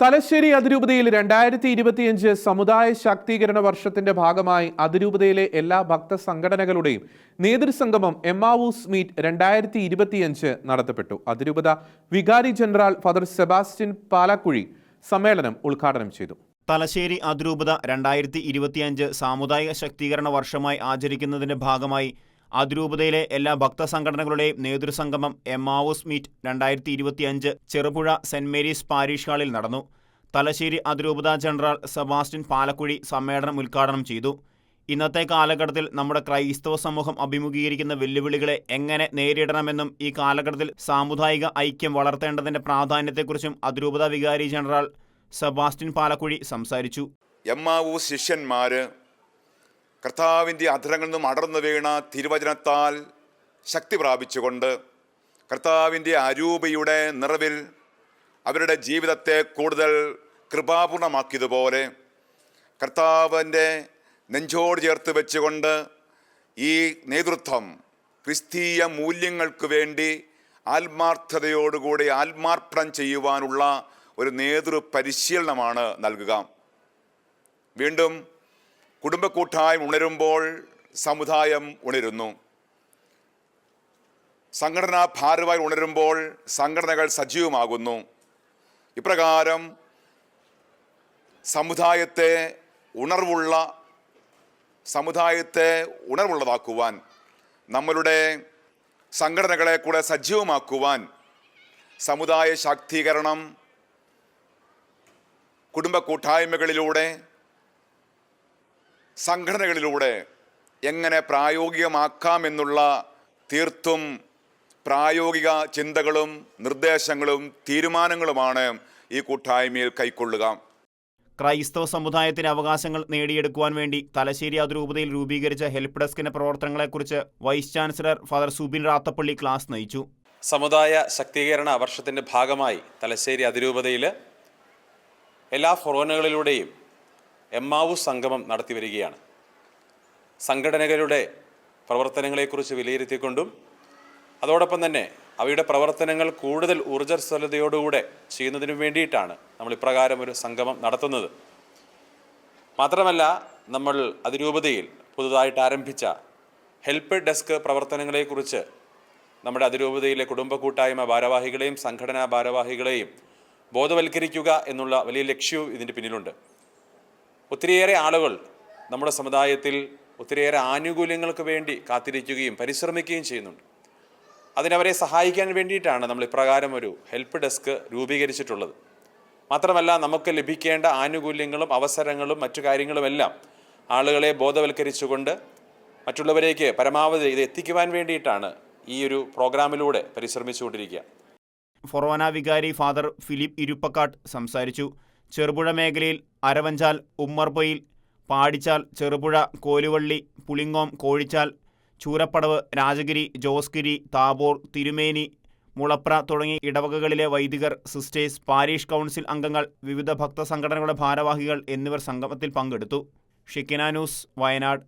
തലശ്ശേരി അതിരൂപതയിൽ രണ്ടായിരത്തി ഇരുപത്തിയഞ്ച് സമുദായ ശാക്തീകരണ വർഷത്തിന്റെ ഭാഗമായി അതിരൂപതയിലെ എല്ലാ ഭക്ത സംഘടനകളുടെയും നേതൃസംഗമം എമ്മാവൂസ് മീറ്റ് രണ്ടായിരത്തി ഇരുപത്തിയഞ്ച് നടത്തപ്പെട്ടു. അതിരൂപത വികാരി ജനറൽ ഫാദർ സെബാസ്റ്റ്യൻ പാലാക്കുഴി സമ്മേളനം ഉദ്ഘാടനം ചെയ്തു. തലശ്ശേരി അതിരൂപത രണ്ടായിരത്തി ഇരുപത്തിയഞ്ച് സാമുദായിക ശക്തീകരണ വർഷമായി ആചരിക്കുന്നതിന്റെ ഭാഗമായി അതിരൂപതയിലെ എല്ലാ ഭക്തസംഘടനകളുടെയും നേതൃസംഗമം എമ്മാവൂസ് മീറ്റ് രണ്ടായിരത്തി ഇരുപത്തിയഞ്ച് ചെറുപുഴ സെന്റ് മേരീസ് പാരീഷ് ഹാളിൽ നടന്നു. തലശ്ശേരി അതിരൂപത ജനറൽ സെബാസ്റ്റ്യൻ പാലക്കുഴി സമ്മേളനം ഉദ്ഘാടനം ചെയ്തു. ഇന്നത്തെ കാലഘട്ടത്തിൽ നമ്മുടെ ക്രൈസ്തവ സമൂഹം അഭിമുഖീകരിക്കുന്ന വെല്ലുവിളികളെ എങ്ങനെ നേരിടണമെന്നും ഈ കാലഘട്ടത്തിൽ സാമുദായിക ഐക്യം വളർത്തേണ്ടതിന്റെ പ്രാധാന്യത്തെക്കുറിച്ചും അതിരൂപത വികാരി ജനറൽ സെബാസ്റ്റ്യൻ പാലക്കുഴി സംസാരിച്ചു. എം എമ്മാവൂ ശിഷ്യന്മാര് കർത്താവിന്റെ അധരങ്ങളിൽ നിന്നും അടർന്നു വീണ തിരുവചനത്താൽ ശക്തി പ്രാപിച്ചുകൊണ്ട് കർത്താവിന്റെ അരൂപയുടെ നിറവിൽ അവരുടെ ജീവിതത്തെ കൂടുതൽ കൃപാപൂർണമാക്കിയതുപോലെ കർത്താവിന്റെ നെഞ്ചോട് ചേർത്ത് വെച്ചുകൊണ്ട് ഈ നേതൃത്വം ക്രിസ്തീയ മൂല്യങ്ങൾക്ക് വേണ്ടി ആത്മാർത്ഥതയോടുകൂടി ആത്മാർപ്പണം ചെയ്യുവാനുള്ള ഒരു നേതൃ പരിശീലനമാണ് നൽകുക. വീണ്ടും കുടുംബക്കൂട്ടായ്മ ഉണരുമ്പോൾ സമുദായം ഉണരുന്നു. സംഘടനാ ഭാരവായി ഉണരുമ്പോൾ സംഘടനകൾ സജീവമാകുന്നു. ഇപ്രകാരം സമുദായത്തെ ഉണർവുള്ള സമുദായത്തെ ഉണർവുള്ളതാക്കുവാൻ നമ്മളുടെ സംഘടനകളെ കൂടെ സജീവമാക്കുവാൻ സമുദായ ശാക്തീകരണം കുടുംബ കൂട്ടായ്മകളിലൂടെ സംഘടനകളിലൂടെ എങ്ങനെ പ്രായോഗികമാക്കാമെന്നുള്ള തീർത്തും പ്രായോഗിക ചിന്തകളും നിർദ്ദേശങ്ങളും തീരുമാനങ്ങളുമാണ് ഈ കൂട്ടായ്മയിൽ കൈക്കൊള്ളുക. ക്രൈസ്തവ സമുദായത്തിന്റെ അവകാശങ്ങൾ നേടിയെടുക്കുവാൻ വേണ്ടി തലശ്ശേരി അതിരൂപതയിൽ രൂപീകരിച്ച ഹെൽപ്പ് ഡെസ്കിന്റെ പ്രവർത്തനങ്ങളെക്കുറിച്ച് vice chancellor father Subin Rathappally class നയിച്ചു. സമുദായ ശക്തീകരണ വർഷത്തിന്റെ ഭാഗമായി തലശ്ശേരി അതിരൂപതയിൽ എല്ലാ ഫൊറോനകളിലൂടെയും എമ്മാവു സംഗമം നടത്തി വരികയാണ്. സംഘടനകളുടെ പ്രവർത്തനങ്ങളെക്കുറിച്ച് വിലയിരുത്തിക്കൊണ്ടും അതോടൊപ്പം തന്നെ അവയുടെ പ്രവർത്തനങ്ങൾ കൂടുതൽ ഊർജസ്വലതയോടുകൂടെ ചെയ്യുന്നതിനു വേണ്ടിയിട്ടാണ് നമ്മൾ ഇപ്രകാരം ഒരു സംഗമം നടത്തുന്നത്. മാത്രമല്ല നമ്മൾ അതിരൂപതയിൽ പുതുതായിട്ട് ആരംഭിച്ച ഹെൽപ്പ് ഡെസ്ക് പ്രവർത്തനങ്ങളെക്കുറിച്ച് നമ്മുടെ അതിരൂപതയിലെ കുടുംബ കൂട്ടായ്മ ഭാരവാഹികളെയും സംഘടനാ ഭാരവാഹികളെയും ബോധവൽക്കരിക്കുക എന്നുള്ള വലിയ ലക്ഷ്യവും ഇതിന്റെ പിന്നിലുണ്ട്. ഒത്തിരിയേറെ ആളുകൾ നമ്മുടെ സമുദായത്തിൽ ഒത്തിരിയേറെ ആനുകൂല്യങ്ങൾക്ക് വേണ്ടി കാത്തിരിക്കുകയും പരിശ്രമിക്കുകയും ചെയ്യുന്നുണ്ട്. അതിനവരെ സഹായിക്കാൻ വേണ്ടിയിട്ടാണ് നമ്മൾ ഇപ്രകാരം ഒരു ഹെൽപ്പ് ഡെസ്ക് രൂപീകരിച്ചിട്ടുള്ളത്. മാത്രമല്ല നമുക്ക് ലഭിക്കേണ്ട ആനുകൂല്യങ്ങളും അവസരങ്ങളും മറ്റു കാര്യങ്ങളുമെല്ലാം ആളുകളെ ബോധവൽക്കരിച്ചുകൊണ്ട് മറ്റുള്ളവരേക്ക് പരമാവധി ഇത് എത്തിക്കുവാൻ വേണ്ടിയിട്ടാണ് ഈ ഒരു പ്രോഗ്രാമിലൂടെ പരിശ്രമിച്ചുകൊണ്ടിരിക്കുക. ഫൊറോന വികാരി ഫാദർ ഫിലിപ്പ് ഇരുപ്പക്കാട്ട് സംസാരിച്ചു. ചെറുപുഴ മേഖലയിൽ അരവഞ്ചാൽ ഉമ്മർപൊയിൽ പാടിച്ചാൽ ചെറുപുഴ കോലുവള്ളി പുളിങ്ങോം കോഴിച്ചാൽ ചൂരപ്പടവ് രാജഗിരി ജോസ്ഗിരി താബോർ തിരുമേനി മുളപ്ര തുടങ്ങി ഇടവകകളിലെ വൈദികർ സിസ്റ്റേഴ്സ് പാരീഷ് കൗൺസിൽ അംഗങ്ങൾ വിവിധ ഭക്തസംഘടനകളുടെ ഭാരവാഹികൾ എന്നിവർ സംഗമത്തിൽ പങ്കെടുത്തു. ഷിക്കിന ന്യൂസ് വയനാട്.